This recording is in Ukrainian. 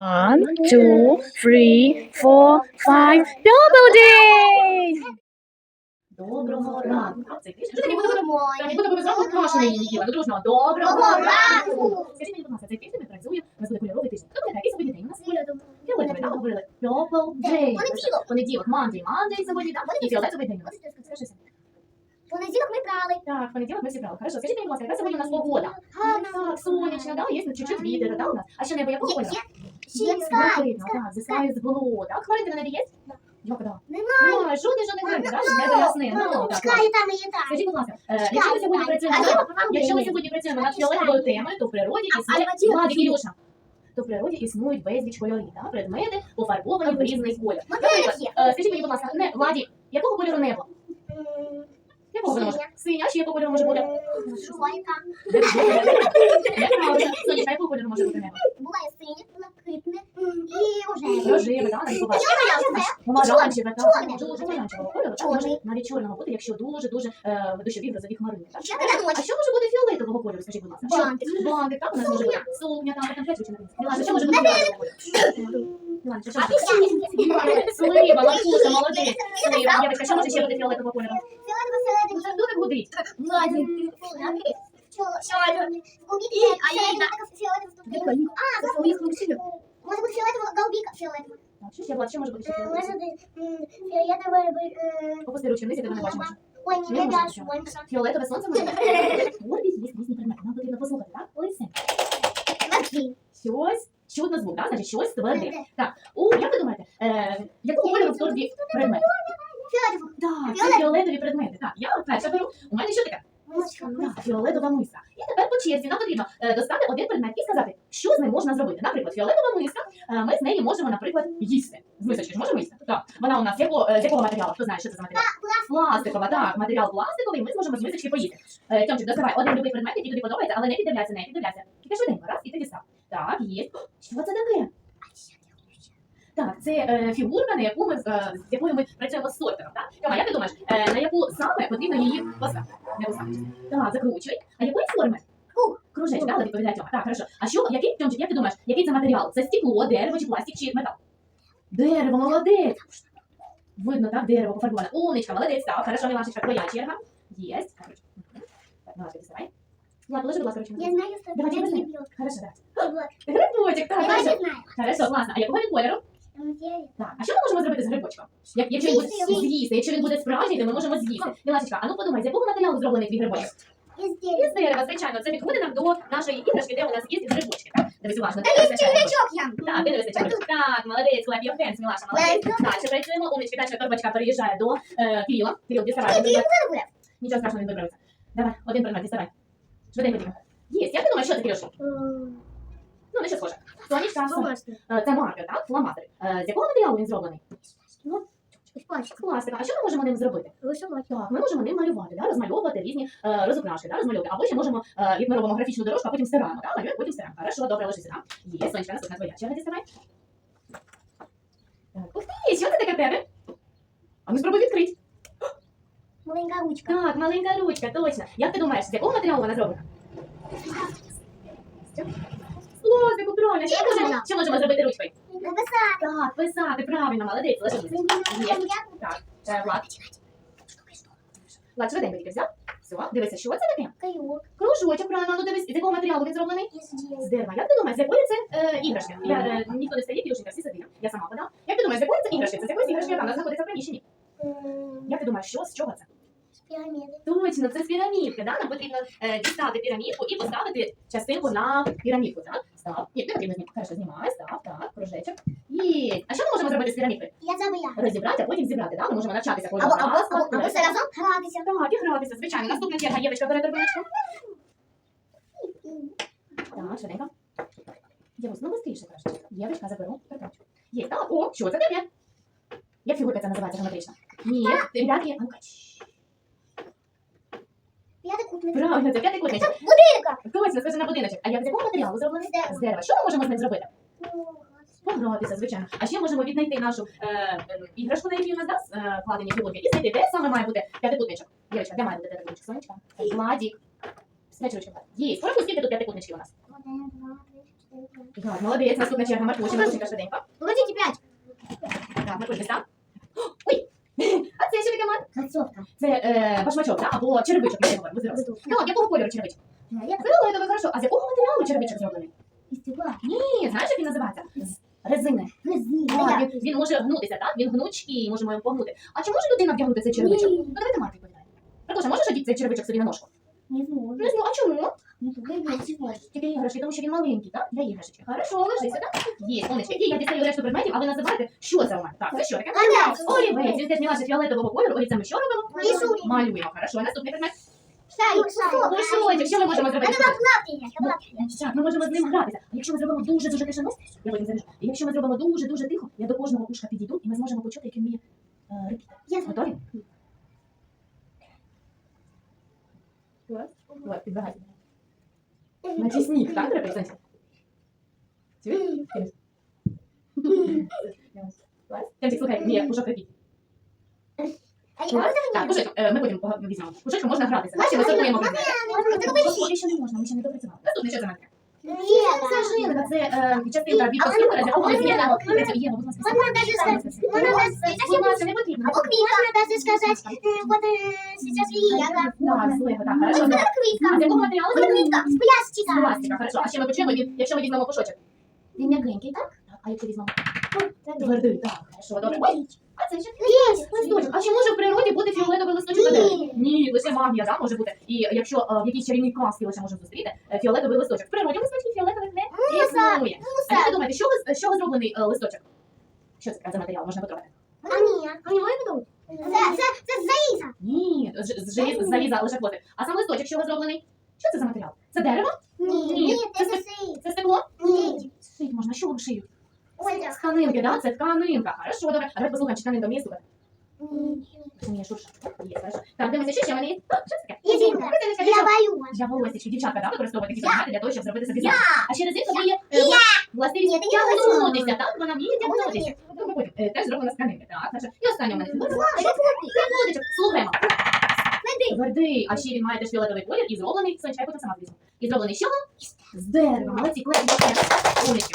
One, two, three, four, five. Double day! Доброго ранку. Це буде? Доброго Так, буде обов'язково крашеної її. До дружного. Доброго Доброго ранку. ранку. Скажіть мені, будь ласка, цей тиждень працює, у нас буде кольоровий тиждень. Добре, який сьогодні день у нас? Фіолетовий, так, говорили? Day. Понеділок. Понеділок, Monday, Monday сьогодні, так? І фіолетовий день у нас. Скажи, Понеділок ми брали. Так, понеділок ми всі брали. Хорошо, скажіть мені, будь ласка, яка сьогодні у нас погода? Гарно. Так, сонячна, да, є чуть-чуть вітер, да, у нас? А ще небо якого кольору? Є так, the sky is blue. Хмаринки на небі є? Як, да? Немає. Жодних жодних хмаринок, так, небо ясне. Ну, так, Чекай, там і там. Скажіть, будь ласка, е, якщо ми сьогодні працюємо, А якщо ми сьогодні працюємо над фіолетовою темою, то в природі існує а ті- То в природі існують безліч кольорів, да? предмети пофарбовані в різний колір. Модель. Е, Скажіть мені, будь ласка, не, Владі, якого кольору небо? Якого може? Синя, чи якого кольору може бути? Жуйка. Неправда. Сонечка, якого кольору може бути небо? Була і синє, блакитне і рожеве. Рожеве, да, навіть буває. Чорне. Помаранчеве, так, Чорне. дуже помаранчевого кольору. так, може Навіть чорного бути, якщо дуже-дуже е, душові грозові хмарини. так? Ще не А ночі. що може бути фіолетового кольору, скажіть, будь ласка? Що? Бантик. Бантик, так, у нас може бути сукня, там, там, чи Мілана, що може бути фіолетового? Мілана, що може бути? Слива, Маркуша, молодець. Слива, дівчатка, що може ще бути фіолетового кольору? Фіолетово всередині. Ну, це дуже гудить. Владі. Чорно. І, а я і так фіолетово. А, це своїх мужчин. Може бути фіолетово, голубіка фіолетова. Так, Що Влад, що може бути Е. Може бути м, фіолетове, е, Опусти ручки вниз, я тебе не бачу. Маша. Ой, Не не може бачу, бути. сонце. Фіолетове сонце може бути? От є різні предмети, нам потрібно послухати, так? Лиси. Матвій. Щось, чудно звук, так? Значить, щось тверде. Тверде. Так, о, як ви думаєте, е, якого кольору в торбі предмети? Фіолетово. Так, це фіолетові предмети. Так, я перша беру. У мене що таке? Мишка. Так, фіолетова миска. Черзі нам потрібно е, достати один предмет і сказати, що з ним можна зробити. Наприклад, фіолетова миска, е, ми з неї можемо, наприклад, їсти. З мисочки ж можемо їсти? Так. Вона у нас якого, е, з якого матеріалу? Хто знає, що це за матеріал? Пластикова, так, матеріал пластиковий, ми зможемо з мисочки поїсти. Тьомчик, доставай один любий предмет, який тобі подобається, але не піддивляйся, не піддивляйся. Тільки швиденько, раз, і ти дістав. Так, є. Що це таке? Так, це е, фігурка, на яку ми е, з якою ми працюємо з сортером. Так? Тьома, як ти думаєш, е, на яку саме потрібно її поставити? Не поставити. Так, закручуй. А якої форми? Так, відповідає Тьома. Так, хорошо. А що, який, Тьомчик, як ти думаєш, який це матеріал? Це стекло, дерево чи пластик чи метал? Дерево, молодець. Видно, так, дерево пофарбоване. Умничка, молодець, так, хорошо, Мілашечка, твоя черга. Єсть. Мгм. Так, Мілашка, діставай. Влад, положи, будь ласка, ручку. Я знаю, що Давай, це давай, не давай. Хорошо, так. Грибочок, так, Я хорошо. знаю. Хорошо, класно. А якого він кольору? Так, а що ми можемо зробити з грибочком? Як, якщо він буде З'їсти з'їсти, якщо він буде справжній, то ми можемо з'їсти. Мілашечка, а ну подумай, з якого матеріалу зроблений твій грибочок? Із дерева. Із дерева, звичайно, це підходить нам до нашої іграшки, де у нас є грибочки. Так, дивись уважно. Та є червячок я. Так, де не вистачає? Так, молодець, your hands, Мілаша, молодець. Далі працюємо, умнички, далі торбочка переїжджає до е, Кирила. Кирил, діставай. Нічого страшного, він вибрався. Давай, один предмет, діставай. Швиденько тільки. Є, як ти думаєш, що це, Кирюш? Ну, не що схоже. Сонечка. Е, Це маркер, так? Фломастер. Е, З якого матеріалу він зроблений? З пластика. А що ми можемо ним зробити? Так, ми можемо ним малювати, да? розмальовувати різні е, розукрашки, да? розмальовувати. Або ще можемо, е, як ми робимо графічну дорожку, а потім стираємо. Да? Малюємо, потім стираємо. Хорошо, добре, ложи сюди. Є, сонечка, наступна твоя черга діставай. Так, ух ти, що це таке в тебе? А ну спробуй відкрити. Маленька ручка. Так, маленька ручка, точно. Як ти думаєш, з якого матеріалу вона зроблена? З правильно. Що ми можемо, що можемо зробити ручкою? Написати. Так, писати, правильно, молодець, ложи. Є. Так, е, Влад. Влад, швиденько тільки взяв. Все, дивися, що це таке? Каюк. Кружочок, правильно, ну дивись, з якого матеріалу він зроблений? Із З дерева. дерева. Як ти думаєш, з якої це е, іграшки? Я, е, ніхто не стає, Кірюшенька, всі сидимо. Я сама подам. Як ти думаєш, з якої це іграшки? Це з якоїсь іграшки, яка в нас знаходиться в приміщенні? Як ти думаєш, що, з чого це? З піраміди. Точно, це з пірамідки, да? Нам потрібно е, дістати пірамідку і поставити частинку на пірамідку, так? Став. Не потрібно знімати. Хорошо, знімай, став, так, кружечок. Є. А що ми можемо зробити з пірамідкою? Я забула. Розібрати, а потім зібрати, так? Ми можемо навчатися кожного або, разу. або, або все разом гратися. Так, і гратися, звичайно. Наступна черга, Євочка, бере торбиночку. Так, швиденько. Євусь, ну быстріше краще. Євочка, заберу торбиночку. Є, так, о, що це таке? Як фігурка це називається геометрична? Ні, ребятки, а ну-ка, чш. П'ятикутник. Правильно, це п'ятикутничок. Будинка. Точно, схоже на будиночок. А як з якого матеріалу зроблений? З дерева. З дерева. Що ми можемо з ним зробити? Погратися, звичайно. А ще можемо віднайти нашу е, е, іграшку, на якій у нас да, е, вкладені фігурки, і знайти, де саме має бути п'ятикутничок. Євочка, де має бути п'ятикутничок? Сонечка? Владік. Спрячь. Є. Порахуй, скільки тут п'ятикутничків у нас? Один, два, три, чотири, Так, молодець, наступна черга Маркуші, Маркушенька швиденько. Покажите пять. Так, Маркуш, десь Ой! А це що таке, Марк? Концовка. Це е, башмачок, да? Або черевичок, як говорю, ви зробили. Так, якого кольору черевичок? Фіолетовий, хорошо. А з якого матеріалу черевичок зроблений? Із стекла. Ні, знаєш, як він називається? З резини. Так, він, він може гнутися, так? Він гнучкий, можемо його погнути. А чи може людина вдягнути цей черевичок? Ні. Ну, давайте Марк відповідає. Маркуша, можеш одіти цей черевичок собі на ножку? Не знаю. Не знаю, а чому? Ну, вы можете. Тільки іграшки, тому що він маленький, так? Для іграшечки. Хорошо, ложися, так? Є, сонечки. І я дістаю решту предметів, а ви називаєте, що це у мене? Так, це що таке? Олівець. Олівець. Він теж не ваше фіолетового кольору. Олівцем ми що робимо? Рисуємо. Малюємо. Хорошо, наступний предмет. Шарик. Мишочок. Що ми можемо зробити? Так, ми можемо з ним гратися. А якщо ми зробимо дуже-дуже тишину, я потім заріжу. І якщо ми зробимо дуже-дуже тихо, я до кожного ушка підійду, і ми зможемо почути, як він вміє е, рипіти. Готові? Клас. Давай, підбігай. Наче сніг, так, треба Сонця? Чуєш? Клас. Тямчик, слухай, вміє ушок рипіти. Клас. Так, пушечок, е, ми потім пога- візьмемо. Пушечком можна гратися. Наші ми сортуємо предмети. Поки що не можна, ми ще не допрацювали. Наступне, що це? Це жилка, це е, частинка від конструктора, з якого ми з'єднали. Є, будь ласка, Можно даже сказать, можно даже Будь ласка, не потрібно. А квитка можно даже сказать, э, вот э, сейчас Лига. Так, з Лего, так, хорошо. Это А квитка. з якого матеріалу? Это квитка. С З пластика. пластика, хорошо. А ще ми почуємо, він, якщо ми візьмемо пушочок. Він м'якенький, так? Так, а якщо візьмемо? Твердий, так, хорошо, добре. Ой, а це що? Листочок. А чи може в природі бути фіолетовий листочок на дереві? Ні, лише магія, да, може бути. І якщо е, в якійсь чарівній казці лише можемо зустріти е, фіолетовий листочок. В природі листочків фіолетових не існує. А як ви думаєте, що ви- з чого зроблений е, листочок? Що це таке за матеріал? Можна потрогати? А мне? А мне можно Це, це за, заиза. Ні, з, з, желіз- з заліза лише хвостик. А сам листочок, що зроблений? Що це за матеріал? Це дерево? Нет, Нет, это это- заиза. Це стекло? Нет. Шить можна, що шиють? Ольга. Тканинки, да? Це тканинка. Хорошо, добре. А давай послухаємо, чи тканинка вміє слухати? Вміє шуршати. Є, хорошо. Так, дивимося, що ще в мене є. А, таке? Резинка. Резиночка, Я для чого? боюсь. Для. Дівчатка, да, використовують такі предмети для того, щоб зробити собі захист. А ще резинка дає е, властивість Ні, ти не тягнутися, так? Вона вміє тягнутися. Добре, потім. Е, Теж зроблена з тканинки. Так, хорошо. І останнє у мене. Фігурочок. Слухаємо. Твердий. А ще він має теж фіолетовий колір і зроблений, я потім сама візьму. І зроблений з чого? З дерева. Молодці, клеїмо. Умнички.